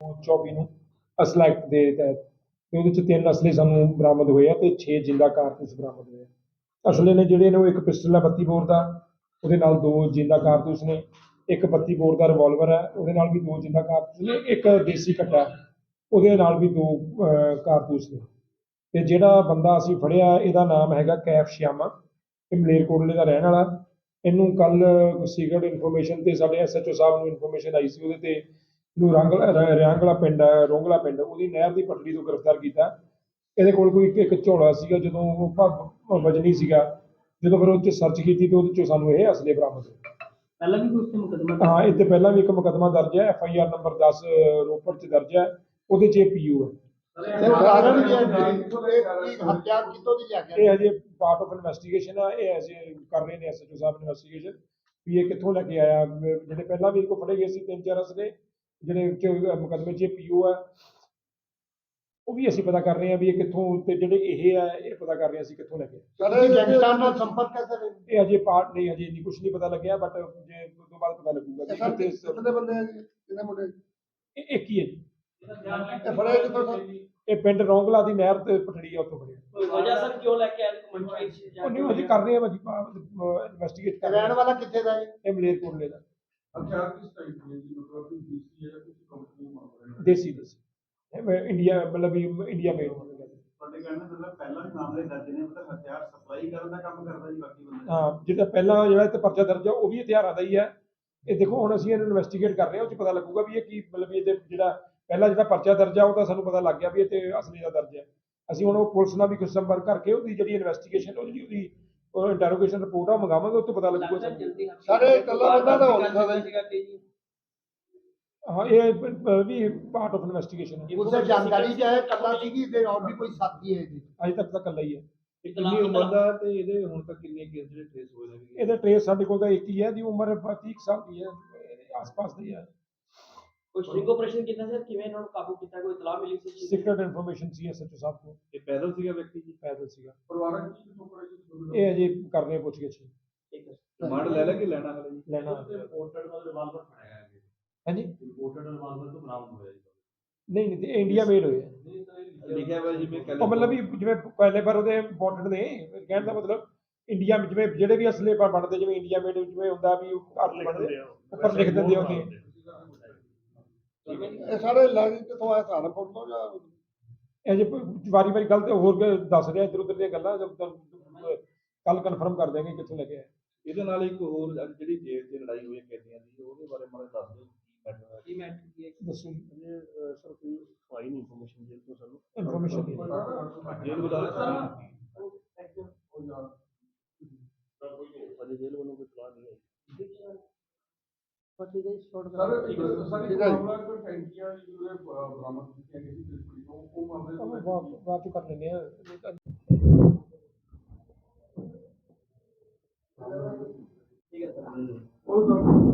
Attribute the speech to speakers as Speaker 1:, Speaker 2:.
Speaker 1: 24 ਨੂੰ ਅਸਲਾ ਐਕਟ ਦੇ ਤਹਿਤ। ਤੇ ਉਹਦੇ ਚ ਤਿੰਨ ਅਸਲੇ ਸਾਨੂੰ ਬਰਾਮਦ ਹੋਏ ਆ ਤੇ 6 ਜਿੰਦਾ ਕਾਰਤੂਸ ਬਰਾਮਦ ਹੋਏ ਆ। ਅਸਲੇ ਨੇ ਜਿਹੜੇ ਨੇ ਉਹ ਇੱਕ ਪਿਸਟਲ ਹੈ 32 ਬੋਰ ਦਾ, ਉਹਦੇ ਨਾਲ ਦੋ ਜਿੰਦਾ ਕਾਰਤੂਸ ਨੇ, ਇੱਕ 32 ਬੋਰ ਦਾ ਰਿਵਾਲਵਰ ਹੈ ਉਹਦੇ ਨਾਲ ਵੀ ਦੋ ਜਿੰਦਾ ਕਾਰਤੂਸ ਨੇ, ਇੱਕ ਦੇਸੀ ਕੱਟਾ, ਉਹਦੇ ਨਾਲ ਵੀ ਦੋ ਕਾਰਤੂਸ ਨੇ। ਤੇ ਜਿਹੜਾ ਬੰਦਾ ਅਸੀਂ ਫੜਿਆ, ਇਹਦਾ ਨਾਮ ਹੈਗਾ ਕੈਫ ਸ਼ਿਆਮਾ, ਇਹ ਮਲੇਰਕੋਟਲੇ ਦਾ ਰਹਿਣ ਵਾਲਾ। ਇਹਨੂੰ ਕੱਲ ਸੀਕਰਟ ਇਨਫੋਰਮੇਸ਼ਨ ਤੇ ਸਾਡੇ ਐਸਐਚਓ ਸਾਹਿਬ ਨੂੰ ਇਨਫੋਰਮੇਸ਼ਨ ਆਈ ਸੀ ਉਹਦੇ ਤੇ ਇਹਨੂੰ ਰੰਗਲਾ ਰਿਆਂਗਲਾ ਪਿੰਡ ਹੈ ਰੋਂਗਲਾ ਪਿੰਡ ਉਹਦੀ ਨਹਿਰ ਦੀ ਪਟੜੀ ਤੋਂ ਗ੍ਰਿਫਤਾਰ ਕੀਤਾ। ਇਹਦੇ ਕੋਲ ਕੋਈ ਇੱਕ- ਇੱਕ ਝੋਲਾ ਸੀਗਾ ਜਦੋਂ ਉਹ ਵਜਨੀ ਸੀਗਾ। ਜਦੋਂ ਫਿਰ ਉਹ ਸਰਚ ਕੀਤੀ ਤੇ ਉਹਦੇ 'ਚੋਂ ਸਾਨੂੰ ਇਹ ਅਸਲੇ ਬਰਾਮਦ ਹੋਏ
Speaker 2: ਪਹਿਲਾਂ ਵੀ ਕੋਈ ਉਸ ਤੇ ਮੁਕਦਮਾ
Speaker 1: ਹਾਂ ਇਹ ਤੇ ਪਹਿਲਾਂ ਵੀ ਇੱਕ ਮੁਕੱਦਮਾ ਦਰਜ ਹੈ F I R number 10 Ropar 'ਚ ਦਰਜ ਹੈ। ਉਹਦੇ 'ਚ ਇਹ ਪੀਯੂ ਹੈ।
Speaker 3: ਤੇ ਕਾਰਨ ਕੀ ਹੈ ਜੀ? ਇਹ ਦੀ ਲਿਆ
Speaker 1: ਹਜੇ ਪਾਰਟ ਆਫ ਇਨਵੈਸਟੀਗੇਸ਼ਨ ਆ ਇਹ ਹਜੇ ਕਰ ਰਹੇ ਨੇ ਐਸਐਚਓ ਸਾਹਿਬ ਇਨਵੈਸਟੀਗੇਸ਼ਨ ਵੀ ਇਹ ਕਿੱਥੋਂ ਲੈ ਕੇ ਆਇਆ। ਜਿਹੜੇ ਪਹਿਲਾਂ ਵੀ ਕੋ ਫੜੇ ਗਏ ਸੀ ਤਿੰਨ ਚਾਰ ਅਸਲੇ ਜਿਹੜੇ ਚ ਮੁਕੱਦਮੇ 'ਚ ਪੀਓ ਆ ਉਹ ਵੀ ਅਸੀਂ ਪਤਾ ਕਰ ਰਹੇ ਹਾਂ ਵੀ ਇਹ ਕਿੱਥੋਂ ਤੇ ਜਿਹੜੇ ਇਹ ਆ ਇਹ ਪਤਾ ਕਰ ਰਹੇ ਹਾਂ ਅਸੀਂ ਕਿੱਥੋਂ ਲੈ ਕੇ।
Speaker 3: ਸਰ ਗੈਂਗਸਟਰ ਨਾਲ ਸੰਪਰਕ ਹੈ ਸਰ
Speaker 1: ਇਹ ਹਜੇ ਪਾਰਟ ਨਹੀਂ ਹਜੇ ਨਹੀਂ ਕੁਝ ਨਹੀਂ ਪਤਾ ਲੱਗਿਆ ਬਟ ਜੇ ਉਸ ਤੋਂ ਬਾਅਦ ਪਤਾ ਲੱਗੂਗਾ
Speaker 3: ਸਰ ਕਿੰਨੇ ਬੰਦੇ ਹੈ ਜੀ? ਕਿੰਨੇ ਮੁੰਡੇ?
Speaker 1: ਇਹ ਇੱਕ ਹੀ ਹੈ ਜੀ।
Speaker 3: ਇਹ ਫੜੇ ਕਿੱਥੋਂ ਸਰ
Speaker 1: ਇਹ ਪਿੰਡ ਰੌਂਗਲਾ ਦੀ ਨਹਿਰ ਤੇ ਪਟੜੀ ਆ ਉੱਥੋਂ ਫੜਿਆ।
Speaker 2: ਕੋਈ ਵਜ੍ਹਾ ਸਰ ਕਿਉਂ ਲੈ ਕੇ ਆਏ? ਕਮੰਟਰੀ
Speaker 1: ਉਹ ਨਹੀਂ ਹਜੇ ਕਰ ਰਹੇ ਆ ਭਾਜੀ ਇਨਵੈਸਟੀਗੇਟ ਕਰ ਰਹੇ
Speaker 3: ਰਹਿਣ ਵਾਲਾ ਕਿੱਥੇ ਦਾ ਹੈ?
Speaker 1: ਇਹ ਮਲੇਰਕੋਟਲੇ ਦਾ।
Speaker 4: ਹਥਿਆਰ ਕਿਸ ਟਾਈਪ ਦੇ ਦੇਸੀ
Speaker 1: ਦੇਸੀ। ਇੰਡੀਆ ਮਤਲਬ ਇੰਡੀਆ ਮੇਡ
Speaker 4: ਤੁਹਾਡੇ ਕਹਿਣ ਦਾ ਮਤਲਬ ਪਹਿਲਾਂ ਵੀ ਮਾਮਲੇ ਦਰਜ ਨੇ ਮਤਲਬ ਹਥਿਆਰ ਸਪਲਾਈ ਕਰਨ ਦਾ ਕੰਮ ਕਰਦਾ ਜੀ ਬਾਕੀ ਬੰਦੇ।
Speaker 1: ਹਾਂ ਜਿਹੜਾ ਪਹਿਲਾਂ ਜਿਹੜਾ ਤੇ ਪਰਚਾ ਦਰਜ ਆ ਉਹ ਵੀ ਹਥਿਆਰਾਂ ਦਾ ਹੀ ਹੈ ਇਹ ਦੇਖੋ ਹੁਣ ਅਸੀਂ ਇਹਨੂੰ ਇਨਵੈਸਟੀਗੇਟ ਕਰ ਰਹੇ ਹਾਂ ਉਹ ਚ ਪਤਾ ਲੱਗੂਗਾ ਵੀ ਇਹ ਕੀ ਮਤਲਬ ਵੀ ਇਹਦੇ ਜਿਹੜਾ ਪਹਿਲਾਂ ਜਿਹੜਾ ਪਰਚਾ ਦਰਜ ਆ ਉਹ ਤਾਂ ਸਾਨੂੰ ਪਤਾ ਲੱਗ ਗਿਆ ਵੀ ਇਹ ਤੇ ਅਸਲੀ ਦਾ ਦਰਜ ਹੈ ਅਸੀਂ ਹੁਣ ਉਹ ਪੁਲਿਸ ਨਾਲ ਵੀ ਕੁਝ ਸੰਪਰਕ ਕਰਕੇ ਉਹਦੀ ਜਿਹੜੀ ਇਨਵੈਸਟੀਗੇਸ਼ਨ ਉਹ ਜਿਹੜੀ ਉਹਦੀ ਉਹ ਇੰਟਰੋਗੇਸ਼ਨ ਰਿਪੋਰਟ ਆ ਮੰਗਾਵਾਂਗੇ ਉਹ ਤੋਂ ਪਤਾ ਲੱਗੂਗਾ
Speaker 3: ਸਾਰੇ ਇਕੱਲਾ ਬੰਦਾ ਤਾਂ ਹੋ ਨਹੀਂ ਸਕਦਾ ਜੀ।
Speaker 2: ਜੀ
Speaker 1: ਹਾਂ ਇਹ ਵੀ ਪਾਰਟ ਆਫ ਇਨਵੈਸਟੀਗੇਸ਼ਨ ਹੈ।
Speaker 3: ਉਸੇ ਜਾਣਕਾਰੀ ਹੈ ਕੱਲਾ ਸੀ ਕਿ ਇਹਦੇ ਹੋਰ ਵੀ ਕੋਈ ਸਾਥੀ ਹੈ ਜੀ
Speaker 1: ਅਜੇ ਤੱਕ ਤਾਂ ਇਕੱਲਾ ਹੀ ਹੈ।
Speaker 4: ਕਿੰਨੀ ਉਮਰ ਦਾ ਤੇ ਇਹਦੇ ਹੁਣ ਤੱਕ ਕਿੰਨੇ ਕੇਸ ਜਿਹੜੇ ਟ੍ਰੇਸ ਹੋਏ ਨੇ?
Speaker 1: ਇਹਦਾ ਟ੍ਰੇਸ ਸਾਡੇ ਕੋਲ ਤਾਂ ਇੱਕ ਹੀ ਹੈ ਦੀ ਉਮਰ 30 ਕੁ ਸਾਲ ਦੀ ਹੈ ਇਹਦੇ ਆਸ-ਪਾਸ ਦੀ ਹੈ।
Speaker 2: ਕੋਈ ਸਟ੍ਰਿੰਗ ਆਪਰੇਸ਼ਨ ਕੀਤਾ ਸਰ? ਕਿਵੇਂ ਇਹਨਾਂ ਨੂੰ ਕਾਬੂ ਕੀਤਾ? ਕੋਈ ਇਤਲਾਹ ਮਿਲੀ ਸੀ?
Speaker 1: ਸੀਕ੍ਰੇਟ ਇਨਫੋਰਮੇਸ਼ਨ ਸੀ ਐਸਐਚਓ ਸਾਹਿਬ ਕੋਲ।
Speaker 4: ਇਹ ਪੈਦਲ ਸੀਗਾ ਵਿਅਕਤੀ ਜੀ?
Speaker 1: ਪੈਦਲ ਸੀਗਾ।
Speaker 4: ਪਰਿਵਾਰਕ ਜੀ ਕਿਥੋਂ ਪੜੇ ਜੀ
Speaker 1: ਇਹ ਅਜੇ ਕਰ ਰਹੇ ਪੁੱਛ ਗਿੱਛ
Speaker 2: ਠੀਕ ਹੈ।
Speaker 4: ਰਿਮਾਂਡ ਲੈ ਲੈ ਕੇ ਲੈਣਾ ਹਲੇ ਜੀ?
Speaker 1: ਲੈਣਾ
Speaker 5: ਇੰਪੋਰਟਡ ਵਾਲਾ ਰਿਵਾਲਵਰ ਫੜਾਇਆ ਹੈ
Speaker 1: ਹਾਂਜੀ?
Speaker 5: ਇੰਪੋਰਟਡ ਰਿਵਾਲਵਰ ਤੋਂ ਬਰਾਮਦ ਹੋਇਆ ਜੀ।
Speaker 1: ਨਹੀਂ ਨਹੀਂ ਇਹ ਇੰਡੀਆ ਮੇਡ ਹੋਏ ਆ।
Speaker 5: ਨਹੀਂ ਸਰ ਇਹ
Speaker 4: ਲਿਖਿਆ ਹੋਇਆ ਜਿਵੇਂ
Speaker 1: ਉਹ ਮਤਲਬ ਵੀ ਜਿਵੇਂ ਪਹਿਲੇ ਪਰ ਉਹਦੇ ਇੰਪੋਰਟੈਂਟ ਨੇ ਕਹਿਣ ਦਾ ਮਤਲਬ ਇੰਡੀਆ ਵਿੱਚ ਜਿਵੇਂ ਜਿਹੜੇ ਵੀ ਅਸਲੇ ਬ- ਬਣਦੇ ਜਿਵੇਂ ਇੰਡੀਆ ਮੇਡ ਜਿਵੇਂ ਹੁੰਦਾ ਵੀ ਉਹ ਅਰਥ ਬਣਦੇ ਉੱਪਰ ਲਿਖ ਦਿੰਦੇ ਉਹਦੇ
Speaker 3: ਇਹ ਸਾਰੇ ਲਾਜੀ ਕਿੱਥੋਂ ਆਇਆ ਸਹਾਰਨਪੁਰ ਤੋਂ ਜਾਂ
Speaker 1: ਇਹ ਜੇ ਵਾਰੀ ਵਾਰੀ ਗਲਤ ਹੋਰ ਕੋਈ ਦੱਸ ਰਿਹਾ ਇੱਧਰ ਉੱਧਰ ਦੀਆਂ ਗੱਲਾਂ ਕੱਲ ਕਨਫਰਮ ਕਰ ਦੇਵਾਂਗੇ ਕਿੱਥੋਂ ਲੈ ਕੇ ਆਏ।
Speaker 4: ਇਹਦੇ ਨਾਲ ਇੱਕ ਹੋਰ ਜਿਹੜੀ ਜੇਲ੍ਹ 'ਚ ਲੜਾਈ ਹੋਈ ਹੈ ਕੈਦੀਆਂ ਦੀ ਉਹਦੇ ਬਾਰੇ ਮਾੜਾ ਦੱਸ ਦਿਓ ਕੀ ਮੈਟਰ ਹੈ
Speaker 2: ਕੀ ਮੈਟਰ ਕੀ ਹੈ
Speaker 1: ਦੱਸੋ
Speaker 5: ਸਰ ਕੋਈ ਆਈ ਨਹੀਂ। ਇਨਫੋਰਮੇਸ਼ਨ ਜੇ ਤੋਂ ਸਾਨੂੰ
Speaker 1: ਇਨਫੋਰਮੇਸ਼ਨ
Speaker 4: ਜੇਲ੍ਹ ਬਤਾ
Speaker 5: ਅਜੇ ਜੇਲ੍ਹ ਵੱਲੋਂ ਕੋਈ ਪਲਾਨ ਨਹੀਂ ਹੈ
Speaker 2: ਪੱਟੀ ਦੇ ਸ਼ਾਰਟ
Speaker 4: ਸਰ ਇੱਕ ਸਰ
Speaker 3: ਠੀਕ
Speaker 4: ਇੱਕ
Speaker 3: ਹੈ ਜੀ।
Speaker 4: ਮਾਮਲਾ ਕੋਈ ਟੈਂਕੀਆਂ ਜਿਹੜੇ ਬਰਾਮਦ ਕੀਤੀਆਂ ਗਈਆਂ ਸੀ ਤਿਰਪੜੀ ਤੋਂ ਉਹ ਮਾਮਲੇ ਦੇ ਵਿੱਚ
Speaker 1: ਬਾਅਦ ਚ ਕਰ ਲੈਂਦੇ ਆ
Speaker 2: ਠੀਕ ਹੈ ਸਰ।
Speaker 4: ਉਹ